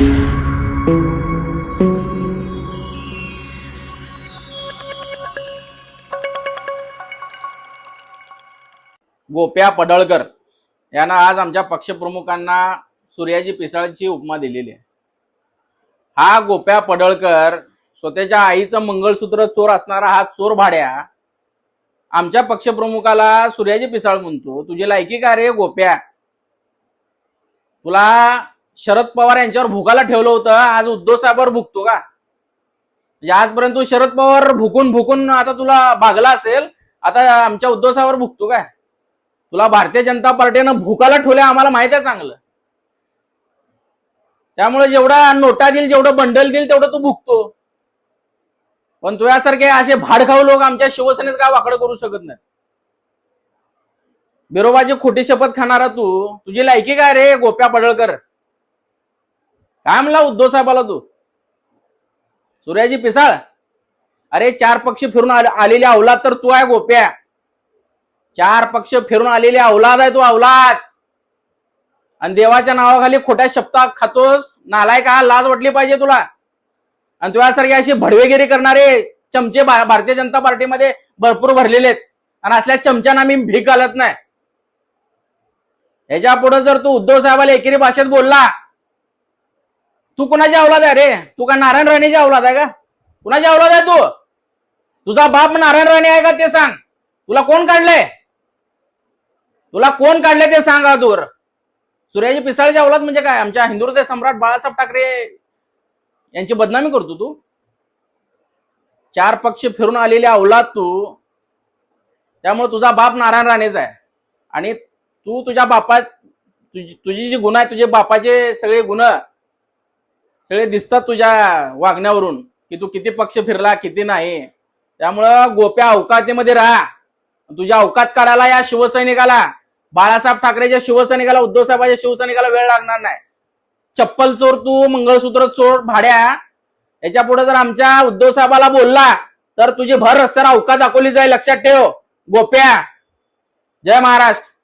गोप्या पडळकर यांना आज आमच्या पक्षप्रमुखांना सूर्याजी पिसाळची उपमा दिलेली आहे. हा गोप्या पडळकर स्वतःच्या आईचं मंगळसूत्र चोर असणारा हा चोर भाड्या आमच्या पक्षप्रमुखाला सूर्याजी पिसाळ म्हणतो तुझी लायकी का रे गोप्या? तुला शरद पवार यांच्यावर भुकाला ठेवलं होतं. आज उद्धव साहेबांवर भुकतो का? म्हणजे आजपर्यंत तू शरद पवार भुकून भुकून आता तुला भागला असेल आता आमच्या उद्धव साहेबांवर भुकतो काय? तुला भारतीय जनता पार्टीनं भुकाला ठेवलं आम्हाला माहीत आहे चांगलं. त्यामुळे जेवढा नोटा देईल जेवढं बंडल देईल तेवढं तू भुकतो पण तुझ्यासारखे असे भाडखाऊ लोक आमच्या शिवसेनेच काय वाकडं करू शकत नाही बिरोबाची खोटी शपथ खाणारा तू तुझी लायकी काय रे गोप्या पडळकर? काय म्हणला उद्धव साहेबाला तू. सूर्याजी पिसाळ. अरे चार पक्ष फिरून आलेली अवलाद तर तू आहे गोप्या. चार पक्ष फिरून आलेली अवलाद आहे तू अवलाद. आणि देवाच्या नावाखाली खोट्या शब्दा खातोस. नालाय का लाज वाटली पाहिजे तुला. आणि तुझ्यासारखे अशी भडवेगिरी करणारे चमचे भारतीय जनता पार्टीमध्ये भरपूर भरलेले आहेत. आणि असल्या चमच्यांना मी भीक घालत नाही. ह्याच्या पुढे जर तू उद्धव साहेबाला एकेरी भाषेत बोलला तू कुणाची अवलाद आहे रे? तू का नारायण राणेची अवलाद आहे का? कुणाची अवलाद आहे तू? तुझा बाप नारायण राणे आहे का ते सांग. तुला कोण काढलंय? तुला कोण काढले ते सांग तूर सूर्याजी पिसाळची अवलाद म्हणजे काय? आमच्या हिंदू सम्राट बाळासाहेब ठाकरे यांची बदनामी करतो तू. चार पक्ष फिरून आलेली अवलाद तू. त्यामुळे तुझा बाप नारायण राणेच आहे. आणि तू तुझ्या बापा तुझी तुझी जी गुण आहे तुझे बापाचे सगळे गुण सगळे दिसतात तुझ्या वागण्यावरून की तू किती पक्ष फिरला किती नाही. त्यामुळं गोप्या अवकातीमध्ये राहा. तुझ्या अवकात काढायला या शिवसैनिकाला बाळासाहेब ठाकरेच्या शिवसैनिकाला उद्धव साहेबांच्या शिवसैनिकाला वेळ लागणार नाही. चप्पल चोर तू मंगळसूत्र चोर भाड्या. याच्यापुढे जर आमच्या उद्धव साहेबाला बोलला तर तुझी भर रस्त्याला अवकात दाखवली जाईल. लक्षात ठेव गोप्या. जय महाराष्ट्र.